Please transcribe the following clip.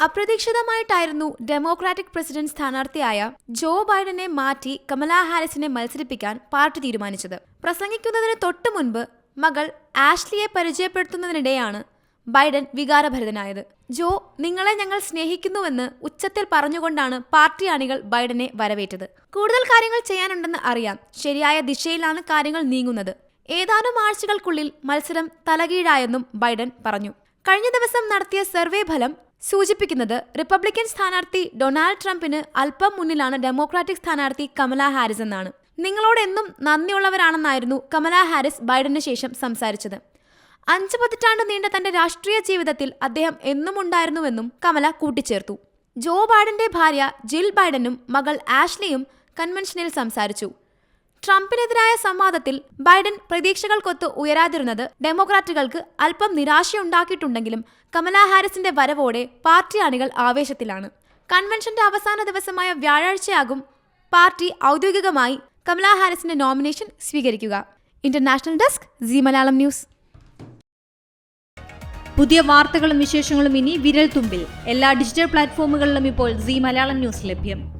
അപ്രതീക്ഷിതമായിട്ടായിരുന്നു democratic president സ്ഥാനാർത്ഥിയായ ജോ ബൈഡനെ മാറ്റി Kamala ഹാരിസിനെ മത്സരിപ്പിക്കാൻ party തീരുമാനിച്ചത്. പ്രസംഗിക്കുന്നതിന് തൊട്ടു മുൻപ് മകൾ ആഷ്ലിയെ പരിചയപ്പെടുത്തുന്നതിനിടെയാണ് ബൈഡൻ വികാരഭരിതനായത്. ജോ നിങ്ങളെ ഞങ്ങൾ സ്നേഹിക്കുന്നുവെന്ന് ഉച്ചത്തിൽ പറഞ്ഞുകൊണ്ടാണ് പാർട്ടി അണികൾ ബൈഡനെ വരവേറ്റത്. കൂടുതൽ കാര്യങ്ങൾ ചെയ്യാനുണ്ടെന്ന് അറിയാം. ശരിയായ ദിശയിലാണ് കാര്യങ്ങൾ നീങ്ങുന്നത്. ഏതാനും ആഴ്ചകൾക്കുള്ളിൽ മത്സരം തലകീഴായെന്നും ബൈഡൻ പറഞ്ഞു. കഴിഞ്ഞ ദിവസം നടത്തിയ സർവേ ഫലം സൂചിപ്പിക്കുന്നത് റിപ്പബ്ലിക്കൻ സ്ഥാനാർത്ഥി ഡൊണാൾഡ് ട്രംപിന് അല്പം മുന്നിലാണ് ഡെമോക്രാറ്റിക് സ്ഥാനാർത്ഥി കമല ഹാരിസ് എന്നാണ്. നിങ്ങളോട് എന്നും നന്ദിയുള്ളവരാണെന്നായിരുന്നു കമല ഹാരിസ് ബൈഡന് ശേഷം സംസാരിച്ചത്. അഞ്ച് പതിറ്റാണ്ട് നീണ്ട തന്റെ രാഷ്ട്രീയ ജീവിതത്തിൽ അദ്ദേഹം എന്നും ഉണ്ടായിരുന്നുവെന്നും കമല കൂട്ടിച്ചേർത്തു. ജോ ബൈഡന്റെ ഭാര്യ ജിൽ ബൈഡനും മകൾ ആഷ്ലിയും കൺവെൻഷനിൽ സംസാരിച്ചു. ട്രംപിനെതിരായ സംവാദത്തിൽ ബൈഡൻ പ്രതീക്ഷകൾക്കൊത്ത് ഉയരാതിരുന്നത് ഡെമോക്രാറ്റുകൾക്ക് അല്പം നിരാശയുണ്ടാക്കിയിട്ടുണ്ടെങ്കിലും കമലാ ഹാരിസിന്റെ വരവോടെ പാർട്ടി അണികൾ ആവേശത്തിലാണ്. കൺവെൻഷന്റെ അവസാന ദിവസമായ വ്യാഴാഴ്ചയാകും പാർട്ടി ഔദ്യോഗികമായി കമലാ ഹാരിസിന്റെ നോമിനേഷൻ സ്വീകരിക്കുക. International desk G Malayalam news. പുതിയ വാർത്തകളും വിശേഷങ്ങളും ഇനി വിരൽ തുമ്പിൽ. എല്ലാ ഡിജിറ്റൽ പ്ലാറ്റ്ഫോമുകളിലും ഇപ്പോൾ സി മലയാളം ന്യൂസ് ലഭ്യം.